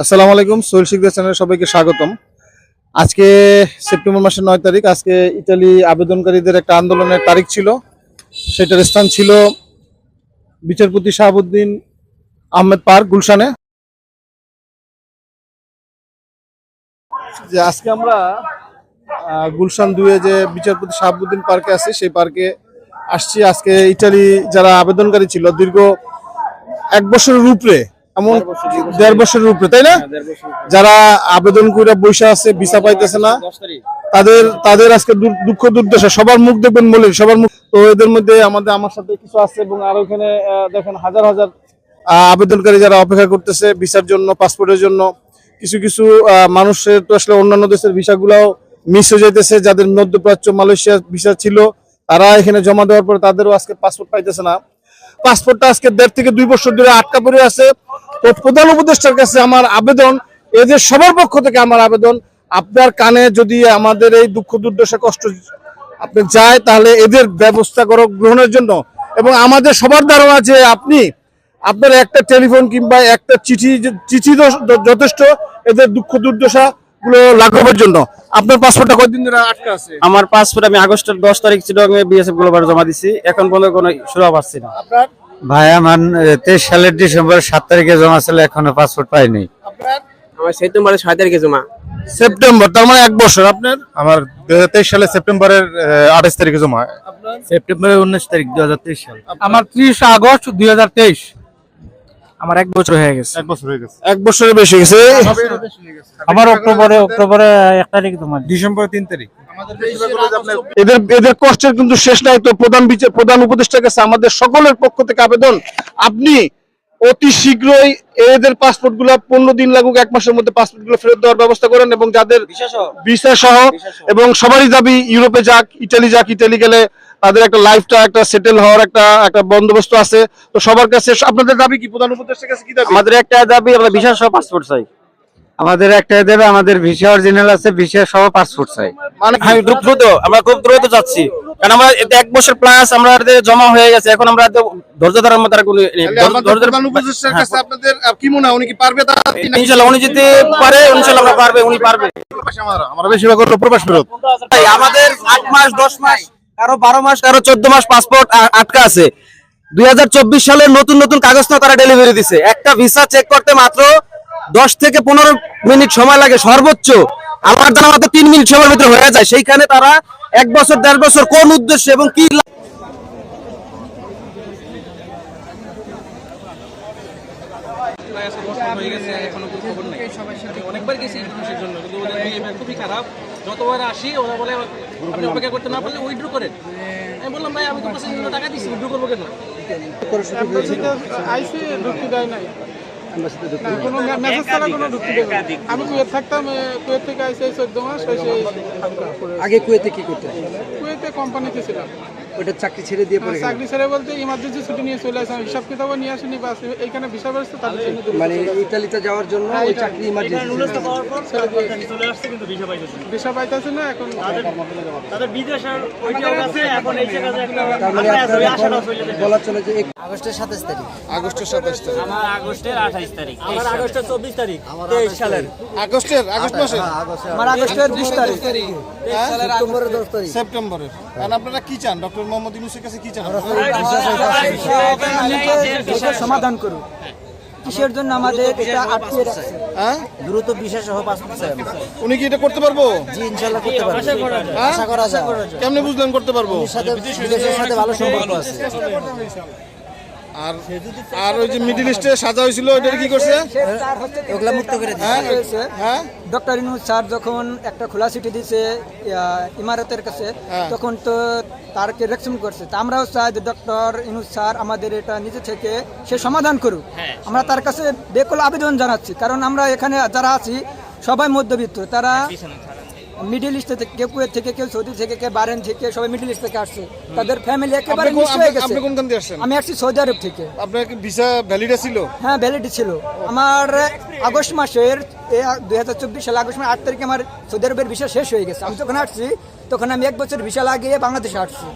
আসসালামু আলাইকুম, সোহেল শিকদার চ্যানেলে সবাইকে স্বাগতম। আজকে সেপ্টেম্বর মাসের নয় তারিখ, আজকে ইতালি আবেদনকারীদের একটা আন্দোলনের তারিখ ছিল। সেটার স্থান ছিল বিচারপতি শাহাবুদ্দিন আহমেদ পার্ক, গুলশানে। যে আজকে আমরা গুলশান দুয়ে যে বিচারপতি শাহাবুদ্দিন পার্কে আছে, সেই পার্কে আসছি। আজকে ইটালি যারা আবেদনকারী ছিল, দীর্ঘ এক বছরের উপরে এমন দেড় বছরের উপরে তাই না? যারা আবেদন করে বসে আছে ভিসা পাইতেছে না তাদের তাদের আজকে দুঃখ দুর্দশা সবার মুখ দেখবেন বলে সবার মুখ তো এদের মধ্যে আমাদের আমার সাথে কিছু আছে এবং আর ওখানে দেখেন হাজার হাজার আবেদনকারী যারা অপেক্ষা করতেছে ভিসার জন্য পাসপোর্টের জন্য। কিছু কিছু আহ, মানুষের তো আসলে অন্যান্য দেশের ভিসাগুলাও মিস হয়ে যাইতেছে যাদের মধ্যপ্রাচ্য মালয়েশিয়া ভিসা ছিল তারা এখানে জমা দেওয়ার পরে তাদেরও আজকে পাসপোর্ট পাইতেছে না। পাসপোর্টটা আজকে দেড় থেকে দুই বছর ধরে আটকা পড়ে আছে। তো প্রধান উপদেষ্টার কাছে আমার আবেদন এদের সবার পক্ষ থেকে আমার আবেদন, আপনার কানে যদি আমাদের এই দুঃখ দুর্দশা কষ্ট আপনি যায়, তাহলে এদের ব্যবস্থা করো গ্রহণের জন্য। এবং আমাদের সবার ধারণা যে আপনি, আপনার একটা টেলিফোন কিংবা একটা চিঠি চিঠি যথেষ্ট, এদের দুঃখ দুর্দশা গুলো লাঘবের জন্য। আপনার পাসপোর্টটা কতদিন ধরে আটকা আছে? আমার পাসপোর্ট আমি আগস্টের দশ তারিখ বিএসএফ গ্লোবাল জমা দিছি। এখন পর্যন্ত কোনো সুরা পাচ্ছি না। আপনার? ভাই আমার তেইশ সালের ডিসেম্বর সাত তারিখে জমা ছিল এখনও পাসপোর্ট পাইনি। আপনার? আমার সেপ্টেম্বরের ছয় তারিখে জমা। সেপ্টেম্বর তার মানে এক বছর। আপনার? আমার দুই হাজার তেইশ সালে সেপ্টেম্বরের আঠাশ তারিখে জমা আপনার? সেপ্টেম্বরের উনিশ তারিখ দু হাজার তেইশ সাল। আমার ত্রিশ আগস্ট দুই হাজার তেইশ। আমার এক বছর হয়ে গেছে। এক বছর হয়ে গেছে। এক বছরের বেশি গেছে? আমার অক্টোবরে অক্টোবরে এক তারিখ তোমার। ডিসেম্বর তিন তারিখ। এদের এদের কষ্টের কিন্তু শেষ নাই তো। প্রধান বিচার প্রধান উপদেষ্টার কাছে আমাদের সকলের পক্ষ থেকে আবেদন। আপনি অতি শীঘ্রই এদের পাসপোর্টগুলো পনেরো দিন লাগুক এক মাসের মধ্যে পাসপোর্টগুলো ফেরত দেওয়ার ব্যবস্থা করেন এবং যাদের ভিসা সহ। এবং সবারই দাবি ইউরোপে যাক ইটালি যাক ইটালি গেলে তাদের একটা লাইফটা একটা সেটেল হওয়ার একটা একটা বন্দোবস্ত আছে। তো সবার কাছে আপনাদের দাবি কি? প্রধান উপদেষ্টার কাছে কি দাবি? আমাদের একটা দাবি আমরা বিশাল সহ পাসপোর্ট চাই। আমাদের একটা দেবে আমাদের ভিসা অরিজিনাল আছে ভিসা সহ পাসপোর্ট চাই। মানে হ্যাঁ খুব দ্রুত আমরা খুব দ্রুত যাচ্ছি। কারণ আমরা এতে এক বছর প্লাস আমরা এতে জমা হয়ে গেছে এখন আমরা ধৈর্য ধরার মতো আর কোনো কাছে আপনাদের কি মনে হয়? উনি কি পারবে তা ইনশাল্লাহ উনি যদি পারে ইনশাল্লাহ আমরা পারবে উনি পারবে। আমরা বেশিরভাগ প্রবাস ভাই, আমাদের আট মাস দশ মাস কারও বারো মাস কারও চোদ্দ মাস পাসপোর্ট আটকা আছে। দুই হাজার চব্বিশ সালে নতুন নতুন কাগজ না তারা ডেলিভারি দিছে। একটা ভিসা চেক করতে মাত্র দশ থেকে পনেরো মিনিট সময় লাগে, সর্বোচ্চ। আমার জানা মাত্র তিন মিনিট সময়ের ভিতরে হয়ে যায়। সেইখানে তারা এক বছর, দেড় বছর কোন উদ্দেশ্যে এবং কি অনেকবার গেছি জন্য। খুবই খারাপ। যতবার আসি, ওরা বলে আপনি অপেক্ষা করতে না পারলে উইথড্র করেন আমি বললাম ভাই আমি তো পঁচিশ হাজার টাকা দিচ্ছি উইথড্র করব কেন আইসি ঢুকতে দেয় নাই। আমি কুয়েত থাকতাম কুয়েত থেকে আইসি চোদ্দ আগে কুয়েতে কি করতে কুয়েতে কোম্পানিতে ছিলাম ওটা চাকরি ছেড়ে দিয়ে পরে চাকরি ছেড়ে বলতে ইমার্জেন্সি ছুটি নিয়ে চলে আসলাম হিসাব কিতাবও নিয়ে আসিনি বাস এইখানে ভিসা তাদের জন্য মানে ইতালিতে যাওয়ার জন্য ওই চাকরি ইমার্জেন্সি ভিসা পাইতেছে না। এখন তার মানে আপনার এখন বলা চলে যে এই আগস্টের সাতাশ তারিখ। আমার আগস্টের আঠাইশ তারিখ আমার আগস্টের চব্বিশ তারিখ তেইশ সালের। আগস্টের আগস্ট মাসে আমার আগস্টের বিশ তারিখ। সেপ্টেম্বরের কারণ আপনারা কি চান ডক্টর মোহাম্মদ ইউনুসের কাছে কি চান? সমাধান করুন। কিসের জন্য আমাদের এটা আটকে রাখছে? হ্যাঁ? দ্রুত বিশেষ সহ পাসপোর্ট চাই উনি কি এটা করতে পারব? জি ইনশাল্লাহ করতে পারব? আশা করা যায়। কেমনে বুঝলেন করতে পারব? সাথে বিদেশের সাথে ভালো সম্পর্ক আছে। আর আর ওই যে মিডিল ইস্টে সাজা হয়েছিল ওইটা কি করছে? ওগুলা মুক্ত করে হ্যাঁ? দিয়েছে হ্যাঁ? ডক্টর ইনুজ স্যার যখন একটা খোলা সিটি দিছে ইয়া, ইমারতের কাছে হ্যাঁ। তখন তো তারকে রেকশন করছে। তা আমরাও চাই যে ডক্টর ইনুজ স্যার আমাদের এটা নিজে থেকে সে সমাধান করুক। আমরা তার কাছে বেকল আবেদন জানাচ্ছি কারণ আমরা এখানে যারা আছি সবাই মধ্যবিত্ত তারা মিডিল ইস্ট থেকে কেউ কুয়েত থেকে কেউ সৌদি থেকে কেউ বারেন থেকে সবাই মিডিল ইস্ট থেকে আসছে। তাদের ফ্যামিলি একেবারে মিস হয়ে গেছে। আপনি কোনখান দিয়ে আসছেন? আমি আসছি সৌদি আরব থেকে। আপনার কি ভিসা ভ্যালিড ছিল? হ্যাঁ ভ্যালিডি ছিল। আমার আগস্ট মাসের দুই হাজার চব্বিশ সালে আগস্ট মাসের আট তারিখে আমার সৌদি আরবের ভিসা শেষ হয়ে গেছে। আমি যখন আসছি তখন আমি এক বছর ভিসা লাগিয়ে বাংলাদেশে আসছি।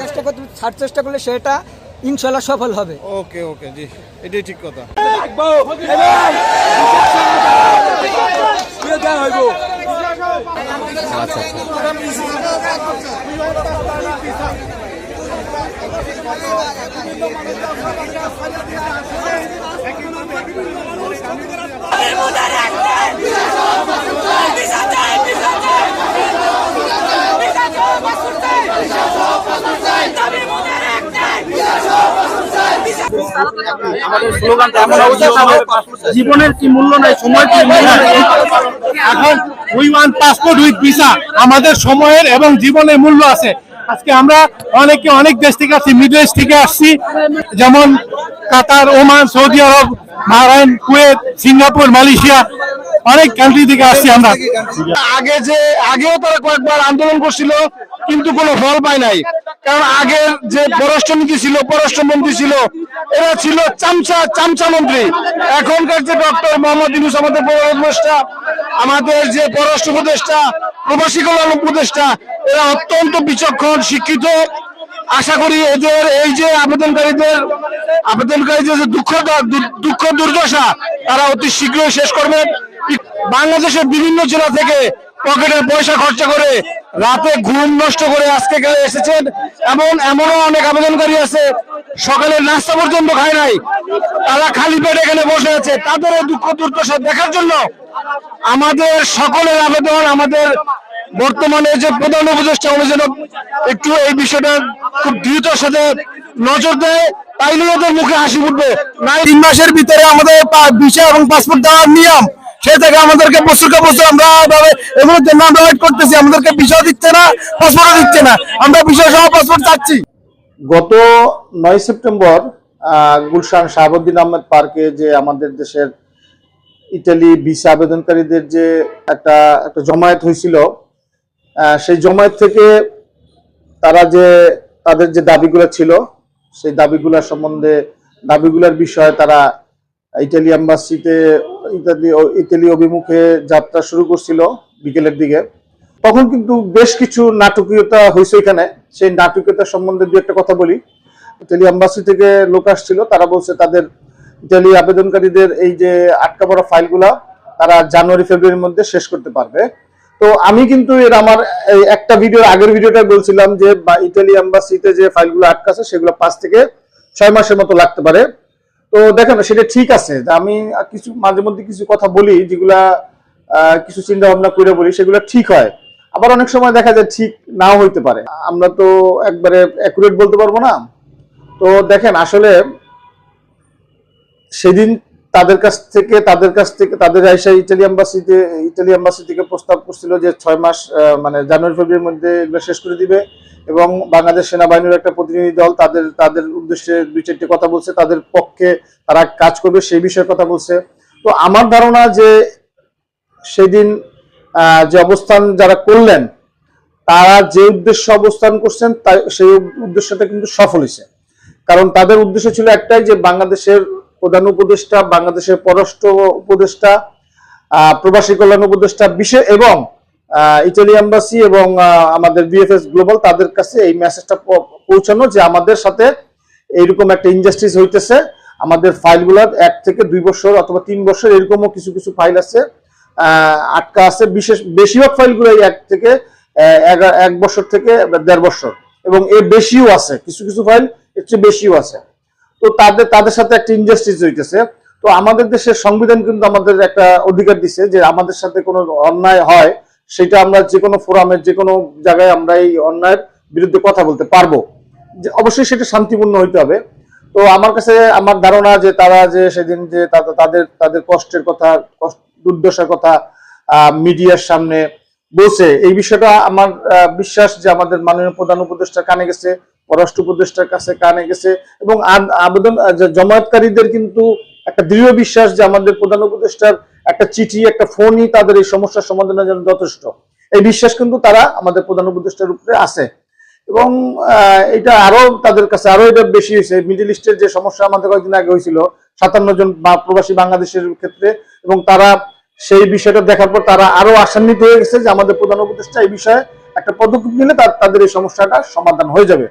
চেষ্টা করতে চেষ্টা করলে সেটা ইনশাল্লাহ সফল হবে। ওকে ওকে জি এটাই ঠিক কথা। জীবনের কি মূল্য নাই সময় কি মূল্য এখন we want passport with visa আমাদের সময়ের এবং জীবনের মূল্য আছে। আজকে আমরা অনেকে অনেক দেশ থেকে আসছি, মিডল ইস্ট থেকে আসছি। যেমন Qatar, Oman, Saudi Arab, Bahrain, Kuwait, Singapore, Malaysia, অনেক কান্ট্রি থেকে আসছি আমরা। আগে যে, আগেও তারা কয়েকবার আন্দোলন করছিল, কিন্তু কোনো ফল পায় নাই। কারণ আগের যে পররাষ্ট্রনীতি ছিল, পররাষ্ট্রমন্ত্রী ছিল, এরা ছিল চামচা চামচা মন্ত্রী। এখনকার যে ডক্টর মোহাম্মদ ইউনুস, আমাদের উপদেষ্টা, আমাদের যে পররাষ্ট্র উপদেষ্টা, প্রবাসী কল্যাণ উপদেষ্টা, এরা অত্যন্ত বিচক্ষণ, শিক্ষিত। আশা করি এদের এই যে আবেদনকারীদের আবেদনকারীদের যে দুঃখ দুঃখ দুর্দশা, তারা অতি শীঘ্রই শেষ করবেন। বাংলাদেশের বিভিন্ন জেলা থেকে পকেটের পয়সা খরচা করে রাতে ঘুম নষ্ট করে আজকে এসেছেন এমন এমনও অনেক আবেদনকারী আছে, সকালে নাস্তা পর্যন্ত খায় নাই, তারা খালি পেটে এখানে বসে আছে। তাদের এই দুঃখ দুর্দশা দেখার জন্য আমাদের সকলের আবেদন, আমাদের বর্তমানে যে প্রধান উপদেষ্টা উনি যেন একটু এই বিষয়টা খুব দ্রুততার সাথে নজর দেয় তাইলে ওদের মুখে হাসি ফুটবে। তিন মাসের ভিতরে আমাদের ভিসা এবং পাসপোর্ট দেওয়ার নিয়ম সে থেকে আমাদেরকে বছরকে বছর আমরা এগুলোর জন্য আমরা ওয়েট করতেছি, আমাদেরকে ভিসাও দিচ্ছে না পাসপোর্টও দিচ্ছে না। আমরা ভিসা সহ পাসপোর্ট চাচ্ছি। গত নয় সেপ্টেম্বর গুলশান শাহাবুদ্দিন আহমেদ পার্কে যে আমাদের দেশের ইটালি ভিসা আবেদনকারীদের যে একটা একটা জমায়েত হয়েছিল সেই জমায়েত থেকে তারা যে, তাদের যে দাবিগুলো ছিল, সেই দাবিগুলোর সম্বন্ধে, দাবিগুলোর বিষয়ে তারা ইটালি অ্যাম্বাসিতে ইত্যাদি ইতালি অভিমুখে যাত্রা শুরু করছিল বিকেলের দিকে। তখন কিন্তু বেশ কিছু নাটকীয়তা হয়েছে এখানে। সেই নাটকীয়তা সম্বন্ধে দু একটা কথা বলি। ইটালি অ্যাম্বাসি থেকে লোক আসছিল, তারা বলছে তাদের ইতালি আবেদনকারীদের এই যে আটকা পড়া ফাইলগুলা তারা জানুয়ারি, ফেব্রুয়ারির মধ্যে শেষ করতে পারবে। তো আমি কিন্তু এর আমার একটা ভিডিও আগের ভিডিওটা বলছিলাম যে, বা ইটালি অ্যাম্বাসিতে যে ফাইলগুলো আটকা আছে, সেগুলো পাঁচ থেকে ছয় মাসের মতো লাগতে পারে। তো দেখেন, সেটা ঠিক আছে আমি কিছু, মাঝে মধ্যে কিছু কথা বলি যেগুলা কিছু চিন্তা ভাবনা করে বলি, সেগুলো ঠিক হয়। আবার অনেক সময় দেখা যায় ঠিক নাও হইতে পারে। আমরা তো একবারে অ্যাকুরেট বলতে পারব না। তো দেখেন, আসলে সেদিন তাদের কাছ থেকে, তাদের কাছ থেকে, তাদের আইসা ইটালি এম্বাসিতে, ইটালি এম্বাসি থেকে প্রস্তাব করছিল যে ছয় মাস মানে জানুয়ারি, ফেব্রুয়ারির মধ্যে এগুলো শেষ করে দিবে এবং বাংলাদেশ সেনাবাহিনীর একটা প্রতিনিধি দল তাদের তাদের উদ্দেশ্যে দুই চারটি কথা বলছে, তাদের পক্ষে তারা কাজ করবে সেই বিষয়ে কথা বলছে। তো আমার ধারণা যে সেদিন যে অবস্থান যারা করলেন, তারা যে উদ্দেশ্য অবস্থান করছেন, তাই সেই উদ্দেশ্যটা কিন্তু সফল হয়েছে। কারণ তাদের উদ্দেশ্য ছিল একটাই যে বাংলাদেশের প্রধান উপদেষ্টা, বাংলাদেশের পররাষ্ট্র উপদেষ্টা প্রবাসী কল্যাণ উপদেষ্টা, বিশেষ এবং ইটালি এম্বাসি এবং আমাদের বিএফএস গ্লোবাল তাদের কাছে এই মেসেজটা পৌঁছানো যে আমাদের সাথে এইরকম একটা ইনজাস্টিস হইতেছে। আমাদের ফাইলগুলোর এক থেকে দুই বছর অথবা তিন বছর এরকমও কিছু কিছু ফাইল আছে আটকা আছে। বিশেষ, বেশিরভাগ ফাইলগুলো এই এক থেকে এক বছর থেকে দেড় বছর। এবং এর বেশিও আছে, কিছু কিছু ফাইল এর চেয়ে বেশিও আছে। তো তাদের তাদের সাথে একটা ইনজাস্টিস হইতেছে। তো আমাদের দেশের সংবিধান কিন্তু আমাদের একটা অধিকার দিছে যে আমাদের সাথে কোনো অন্যায় হয়, সেটা আমরা যে কোনো ফোরামের, যে কোনো জায়গায় আমরা এই অন্যায়ের বিরুদ্ধে কথা বলতে পারব। যে অবশ্যই সেটা শান্তিপূর্ণ হইতে হবে। তো আমার কাছে আমার ধারণা যে তারা যে সেদিন যে তাদের তাদের কষ্টের কথা দুর্দশার কথা মিডিয়ার সামনে বলছে। এই বিষয়টা আমার বিশ্বাস যে আমাদের মাননীয় প্রধান উপদেষ্টা কানে গেছে। পররাষ্ট্র উপদেষ্টার কাছে কানে গেছে এবং আবেদন জমায়েতকারীদের কিন্তু একটা দৃঢ় বিশ্বাস যে আমাদের প্রধান উপদেষ্টার একটা চিঠি, একটা ফোনই তাদের এই সমস্যার সমাধানের জন্য যথেষ্ট। এই বিশ্বাস কিন্তু তারা আমাদের প্রধান উপদেষ্টার উপরে আছে। এবং এটা আরও তাদের কাছে আরও এটা বেশি হয়েছে। মিডল ইস্টের যে সমস্যা আমাদের কয়েকদিন আগে হয়েছিল, সাতান্ন জন প্রবাসী বাংলাদেশের ক্ষেত্রে, এবং তারা সেই বিষয়টা দেখার পর তারা আরও আশান্বিত হয়ে গেছে যে আমাদের প্রধান উপদেষ্টা এই বিষয়ে একটা পদক্ষেপ নিলে তাদের এই সমস্যাটা সমাধান হয়ে যাবে।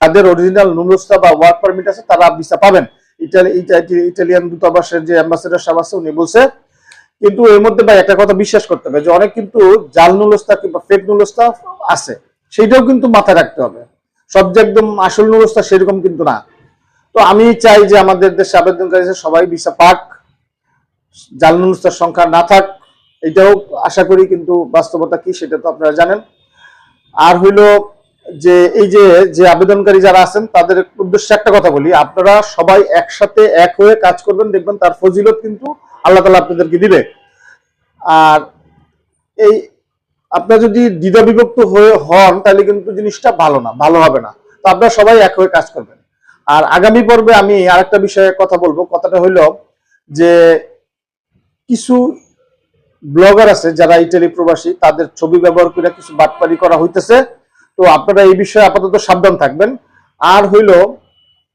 তাদের অরিজিনাল নুলস্তা বা ওয়ার্ক পারমিট আছে, তারা ভিসা পাবেন। ইটালি ইটালিয়ান দূতাবাসের যে অ্যাম্বাসেডার সাহেব আছে, উনি বলছে, কিন্তু এর মধ্যে ভাই একটা কথা বিশ্বাস করতে হবে, যে অনেক কিন্তু জাল নুলস্তা কিংবা ফেক নুলস্তা আছে, সেইটাও কিন্তু মাথায় রাখতে হবে। সব যে একদম আসল নুলস্তা সেরকম কিন্তু না। তো আমি চাই যে আমাদের দেশে আবেদনকারী সবাই ভিসা পাক, জাল নুলস্তার সংখ্যা না থাক, এটাও আশা করি কিন্তু বাস্তবতা কি সেটা তো আপনারা জানেন। আর হইল যে, এই যে যে আবেদনকারী যারা আছেন, তাদের উদ্দেশ্যে একটা কথা বলি। আপনারা সবাই একসাথে এক হয়ে কাজ করবেন, দেখবেন তার ফজিলত কিন্তু আল্লাহ তালা আপনাদেরকে দিবে। আর এই, আপনারা যদি দ্বিধা বিভক্ত হয়ে হন, তাহলে কিন্তু জিনিসটা ভালো না, ভালো হবে না। তো আপনারা সবাই এক হয়ে কাজ করবেন। আর আগামী পর্বে আমি আরেকটা বিষয়ে কথা বলব। কথাটা হইল যে, কিছু ব্লগার আছে যারা ইটালি প্রবাসী, তাদের ছবি ব্যবহার করে কিছু বাটপারি করা হইতেছে। তো আপনারা এই বিষয়ে আপাতত সাবধান থাকবেন। আর হইল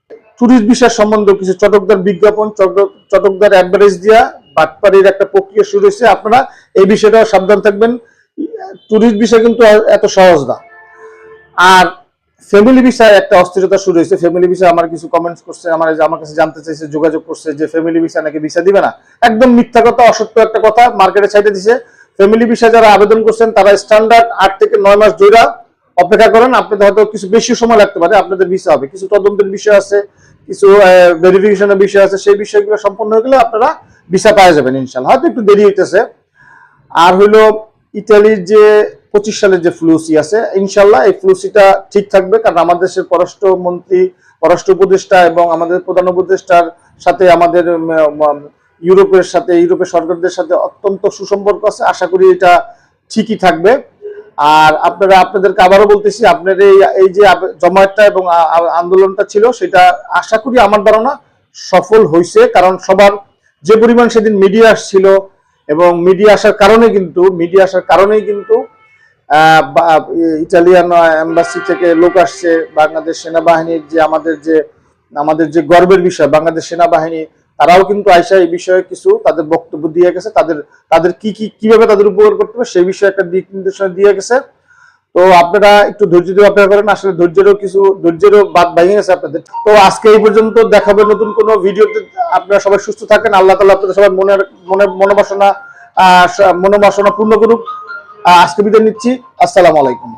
ট্যুরিস্ট বিষয় সম্বন্ধে কিছু চটকদার বিজ্ঞাপন, চটক- চটকদার অ্যাডভার্টাইজ দিয়া বাটপারির একটা প্রক্রিয়া শুরু হয়েছে, আপনারা এই বিষয়টাও সাবধান থাকবেন। ট্যুরিস্ট বিষয় কিন্তু এত সহজ না। আর ফ্যামিলি বিষয়ে একটা অস্থিরতা শুরু হয়েছে। ফ্যামিলি বিষয়ে আমার কিছু কমেন্টস করছে, আমার আমার কাছে জানতে চাইছে, যোগাযোগ করছে যে ফ্যামিলি বিষয় নাকি ভিসা দিবে না। একদম মিথ্যা কথা, অসত্য একটা কথা মার্কেটে ছাইতে দিছে। ফ্যামিলি বিষয়ে যারা আবেদন করছেন, তারা স্ট্যান্ডার্ড আট থেকে নয় মাস জোড়া অপেক্ষা করেন, আপনাদের হয়তো কিছু বেশি সময় লাগতে পারে, আপনাদের ভিসা হবে। কিছু তদন্তের বিষয় আছে, কিছু ভেরিফিকেশনের বিষয় আছে, সেই বিষয়গুলো সম্পন্ন হয়ে গেলে আপনারা ভিসা পাওয়া যাবেন ইনশাল্লাহ। হয়তো একটু দেরি হইতেছে। আর হইল ইতালির যে পঁচিশ সালের যে ফ্লুসি আছে, ইনশাল্লাহ এই ফ্লুসিটা ঠিক থাকবে, কারণ আমাদের দেশের পররাষ্ট্রমন্ত্রী, পররাষ্ট্র উপদেষ্টা এবং আমাদের প্রধান উপদেষ্টার সাথে আমাদের ইউরোপের সাথে, ইউরোপের সরকারদের সাথে অত্যন্ত সুসম্পর্ক আছে। আশা করি এটা ঠিকই থাকবে। আর আপনারা, আপনাদেরকে আবারও বলতেছি, আপনার এই এই যে জমায়েতটা এবং আন্দোলনটা ছিল, সেটা আশা করি আমার ধারণা সফল হয়েছে কারণ সবার যে পরিমাণ সেদিন মিডিয়া আসছিল এবং মিডিয়া আসার কারণে কিন্তু মিডিয়া আসার কারণেই কিন্তু ইটালিয়ান এম্বাসি থেকে লোক আসছে, বাংলাদেশ সেনাবাহিনীর যে আমাদের যে আমাদের যে গর্বের বিষয়, বাংলাদেশ সেনাবাহিনী তারাও কিন্তু আইসা এই বিষয়ে কিছু তাদের বক্তব্য দিয়ে গেছে তাদের তাদের কি কি কীভাবে তাদের উপকার করতে হবে সেই বিষয়ে একটা দিক নির্দেশনা দিয়ে গেছে। তো আপনারা একটু ধৈর্য দিয়ে অপেক্ষা করেন আসলে ধৈর্যেরও কিছু ধৈর্যেরও বাদ ভেঙে গেছে আপনাদের। তো আজকে এই পর্যন্ত দেখাবে নতুন কোনো ভিডিওতে আপনারা সবাই সুস্থ থাকেন আল্লাহ তালা আপনাদের সবাই মনের মনে মনোবাসনা আহ, মনোবাসনা পূর্ণ করুক। আজকে বিদায় নিচ্ছি আসসালামু আলাইকুম।